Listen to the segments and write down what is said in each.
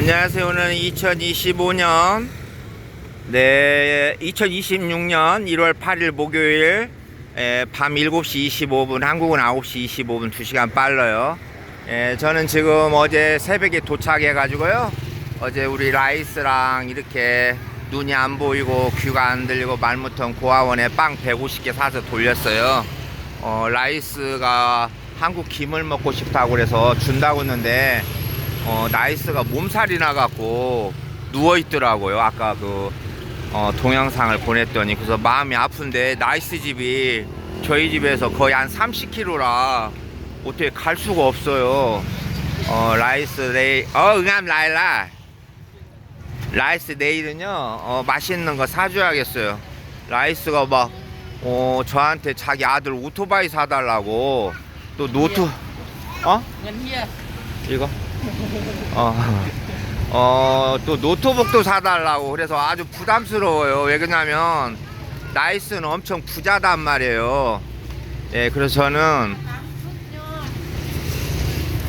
안녕하세요. 오늘은 2025년 네, 2026년 1월 8일 목요일 에, 밤 7시 25분, 한국은 9시 25분 2시간 빨라요. 에, 저는 지금 어제 새벽에 도착해 가지고요. 어제 우리 라이스랑 이렇게 눈이 안 보이고 귀가 안 들리고 말무통 고아원에 빵 150개 사서 돌렸어요. 어, 라이스가 한국 김을 먹고 싶다고 그래서 준다고 했는데 어, 나이스가 몸살이 나갖고 누워있더라고요. 아까 그 어, 동영상을 보냈더니 그래서 마음이 아픈데 나이스 집이 저희 집에서 거의 한 30km라 어떻게 갈 수가 없어요. 어, 라이스 레이, 어, 응암 라일라. 라이스 데이는요, 어, 맛있는 거 사줘야겠어요. 라이스가 막, 어, 저한테 자기 아들 오토바이 사달라고 또 노트, 어? 이거? 어, 어, 또 노트북도 사달라고 그래서 아주 부담스러워요. 왜 그러냐면 나이스는 엄청 부자단 말이에요. 예, 그래서 저는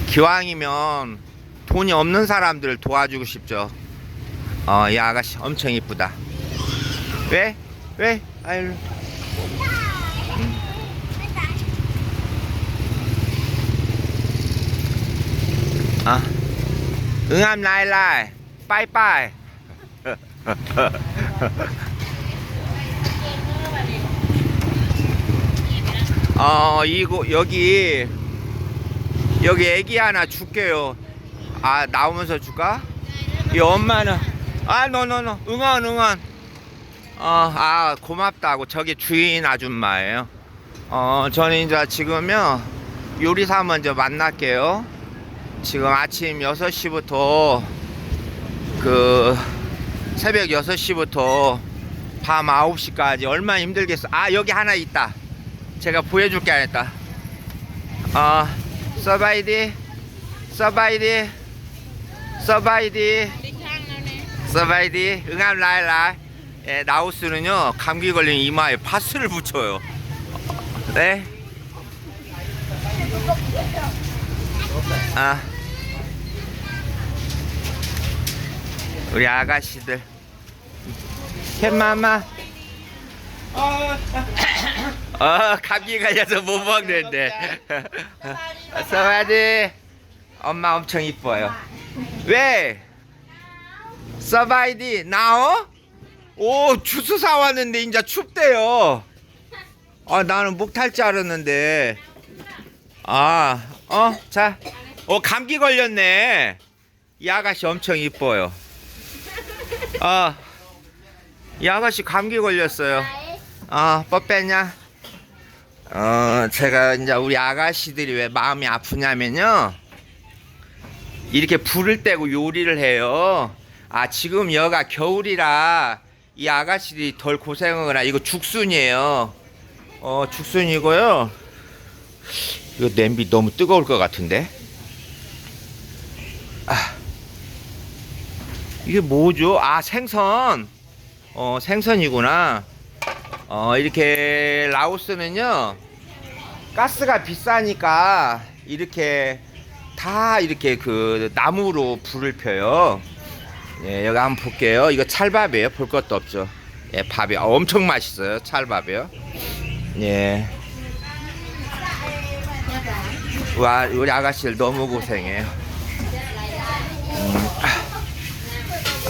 기왕이면 돈이 없는 사람들을 도와주고 싶죠. 어, 이 아가씨 엄청 이쁘다. 왜? 왜? 아유. 아. 응암 라일라이. 빠이빠이. 어 이거 여기 여기 애기 하나 줄게요. 아 나오면서 줄까? 이 엄마는 아 노노노 응원 응원. 어아 고맙다고. 저기 주인 아줌마예요. 어 저는 이제 지금요 요리사 먼저 만날게요 지금 아침 6시부터 그 새벽 6시부터 밤 9시까지 얼마나 힘들겠어. 아 여기 하나 있다. 제가 보여줄 게 안 했다. 아 서바이디 서바이디 서바이디 서바이디 응암 라일라 예, 나우스는요 감기 걸린 이마에 파스를 붙여요. 네? 아. 우리 아가씨들. 캣마마. 어, 감기 걸려서 못 먹는데. 서바이디. 엄마 엄청 이뻐요. 왜? 서바이디 나오? 오 주스 사왔는데 이제 춥대요. 아 나는 목 탈 줄 알았는데. 아, 어, 자, 어 감기 걸렸네. 이 아가씨 엄청 이뻐요. 아, 이 아가씨 감기 걸렸어요. 아, 뻗뺐냐? 어, 제가 이제 우리 아가씨들이 왜 마음이 아프냐면요. 이렇게 불을 떼고 요리를 해요. 아, 지금 여가 겨울이라 이 아가씨들이 덜 고생하거나 이거 죽순이에요. 어, 죽순이고요. 이거 냄비 너무 뜨거울 것 같은데. 이게 뭐죠? 아, 생선. 어, 생선이구나. 어, 이렇게 라오스는요, 가스가 비싸니까 이렇게 다 이렇게 그 나무로 불을 펴요. 예, 여기 한번 볼게요. 이거 찰밥이에요. 볼 것도 없죠. 예, 밥이 아, 엄청 맛있어요. 찰밥이요. 예. 와, 우리 아가씨들 너무 고생해요. 음,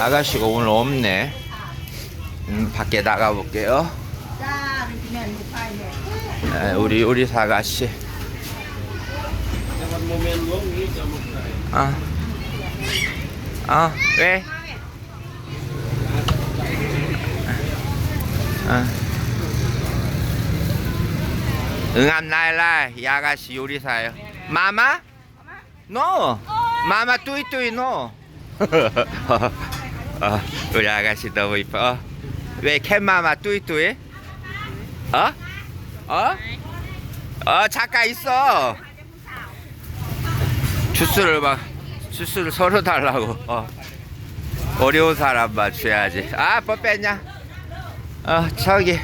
아가씨가 오늘 없네. 음, 밖에 나가볼게요. 네, 우리 우리 사가씨. 아, 아 왜? 아. 아. 응암 나일라이 아가씨 요리사요. 마마? 노. 마마 뚜이뚜이 노. 어, 우리 아가씨 너무 이뻐. 어. 왜 캣마마 뚜이뚜이? 어? 어? 어 잠깐 있어. 주스를 막 주스를 서로 달라고. 어. 어려운 사람만 줘야지. 아, 뭐 뺐냐? 어, 저기.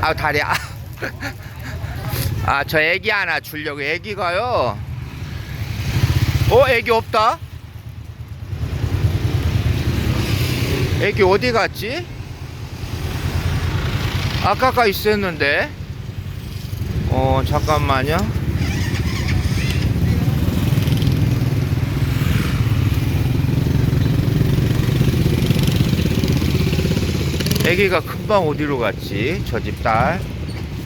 아, 다리야. 아, 저 애기 하나 주려고 애기가요. 어 애기 없다 애기 어디 갔지 아까까 있었는데 어 잠깐만요 애기가 금방 어디로 갔지 저 집 딸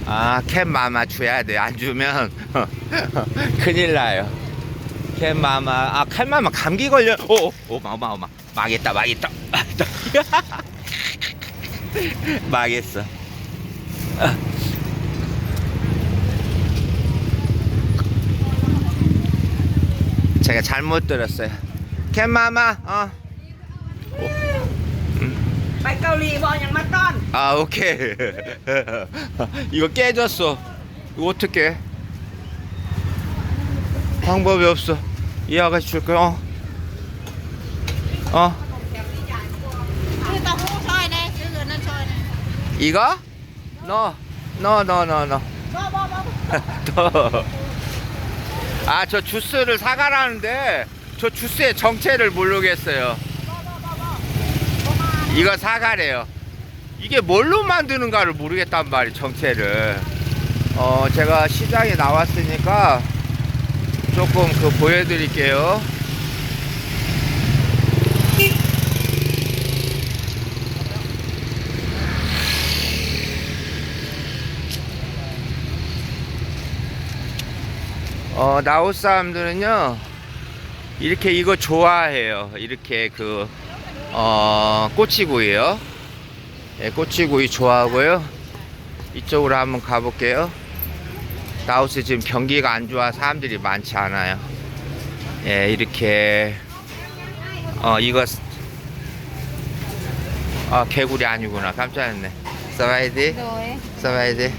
아, 캔 마마 줘야 돼. 안 주면 큰일 나요. 캔 마마. 아, 캔 마마 감기 걸려. 오, 오, 마마, 마마. 망했다, 망했다. 망했다. 망했어. 제가 잘못 들었어요. 캔 마마. 어. ไปเกาหลีบอยังมาต้อน 아 오케이 이거 깨졌어 이거 어떡해 방법이 없어 이 아가씨 줄 거야 어? 어. 이거? 너, 너, 너, 너, 너. 너. 아, 저 주스를 사가라는데 저 주스의 정체를 모르겠어요. 이거 사가래요. 이게 뭘로 만드는가를 모르겠단 말이 정체를. 어, 제가 시장에 나왔으니까 조금 그 보여드릴게요. 어, 나우 사람들은요 이렇게 이거 좋아해요. 이렇게 그 어, 꼬치구이요. 예, 꼬치구이 좋아하고요. 이쪽으로 한번 가볼게요. 나우스 지금 경기가 안 좋아 사람들이 많지 않아요. 예 이렇게 어 이거 아 개구리 아니구나. 깜짝했네. 서바이디? 서바이디?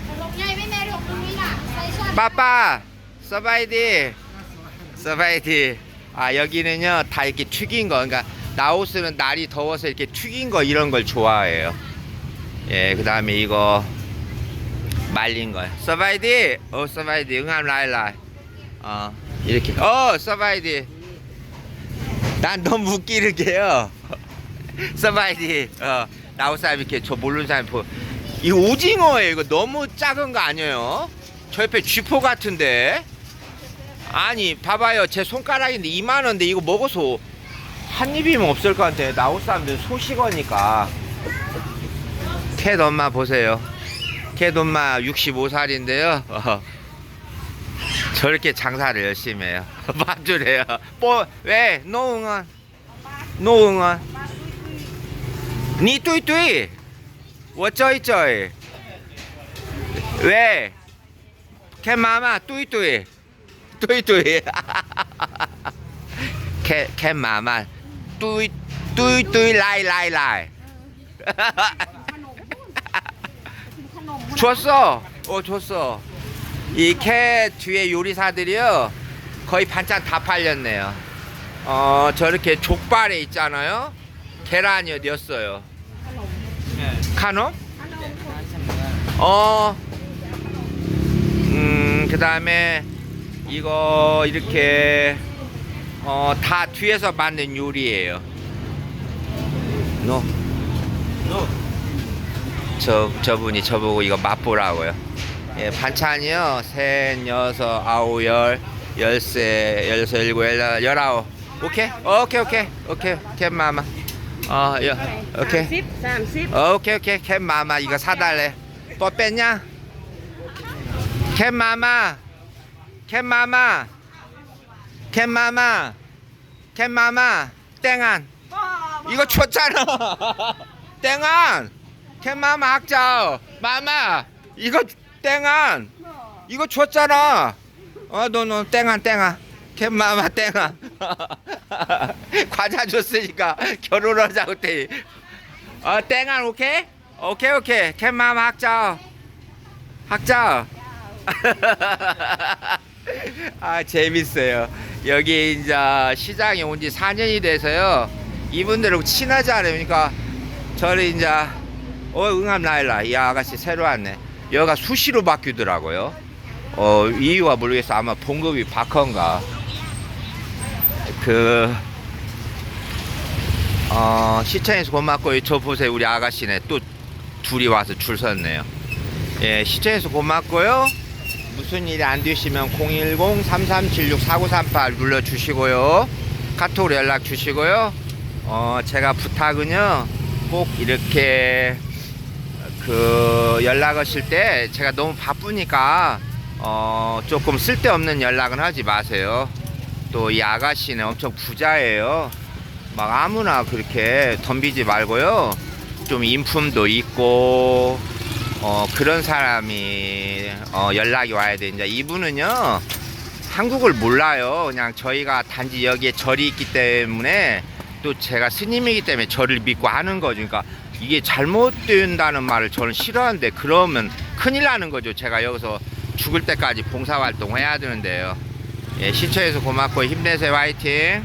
빠빠! 서바이디. 서바이디. 아 여기는요 다 이렇게 튀긴 거. 그러니까 라오스는 날이 더워서 이렇게 튀긴 거 이런 걸 좋아해요. 예그 다음에 이거 말린 거. 서바이디? 어 서바이디. 응암 라일라 어 이렇게. 어 서바이디. 난 너무 웃기는게요. 서바이디. 어 라오스 사람 이렇게 저 모르는 사람 보 이거 오징어예요. 이거 너무 작은 거 아니에요? 저 옆에 쥐포 같은데 아니 봐봐요. 제 손가락인데 이만한데 이거 먹어서 한 입이면 없을 것 같아 나올 사람들 소식어니까. 캣 엄마 보세요. 캣 엄마 65살인데요. 저렇게 장사를 열심히 해요. 맞주래요. 뭐 왜? 노응원. 노응원. 니 뚜이뚜이 뚜이뚜이의 캐캐 마마 뚜이 뚜이 라이 라이 라이. 줬어. 줬어. 이 캐 뒤에 요리사들이요. 거의 반짝 다 팔렸네요. 어 저렇게 족발에 있잖아요. 계란이 어디였어요? 카노? 음, 어그 다음에. 이거 이렇게 어, 다 뒤에서 만든 요리예요. 노. 노. 저 저분이 저보고 이거 맛보라고요. 예, 반찬이요. 셋, 여섯, 아홉, 열, 열세, 열여섯, 일곱, 열여, 열아홉. 어, 오케이, 오케이, 오케이, 오케이. 캔 마마. 어, 여, 오케이. 30, 어, 오케이, 오케이. 캔 마마 이거 사달래. 또 뺐냐? 캔 마마. 캣 마마. 캣 마마. 캣 마마. 땡안. 이거 줬잖아. 땡안. 캣 마마 학자 마마. 이거 땡안. 이거 줬잖아. 어너너 땡안 땡안. 캣 마마 땡안. 과자 줬으니까 결혼하자고 때 어, 땡안 오케이? 오케이 오케이. 캣마마 학자 학자 아 재밌어요 여기 이제 시장에 온 지 4년이 돼서요 이분들하고 친하지 않으니까 저를 이제 어 응암 라일라 이 아가씨 새로 왔네 여기가 수시로 바뀌더라고요 어 이유가 모르겠어 아마 봉급이 바컨가 그 어, 시청에서 고맙고요. 저 보세요. 우리 아가씨네. 또 둘이 와서 줄 섰네요. 예, 시청에서 고맙고요. 무슨 일이 안 되시면 010-3376-4938 눌러주시고요. 카톡으로 연락 주시고요. 어, 제가 부탁은요. 꼭 이렇게 그 연락 하실 때 제가 너무 바쁘니까 어, 조금 쓸데없는 연락은 하지 마세요. 또 이 아가씨는 엄청 부자예요. 막 아무나 그렇게 덤비지 말고요. 좀 인품도 있고 어, 그런 사람이 어, 연락이 와야 돼. 이제 이분은요 한국을 몰라요. 그냥 저희가 단지 여기에 절이 있기 때문에 또 제가 스님이기 때문에 절을 믿고 하는 거죠. 그러니까 이게 잘못된다는 말을 저는 싫어하는데 그러면 큰일 나는 거죠. 제가 여기서 죽을 때까지 봉사활동 해야 되는데요. 예, 시청해서 고맙고 힘내세요. 화이팅.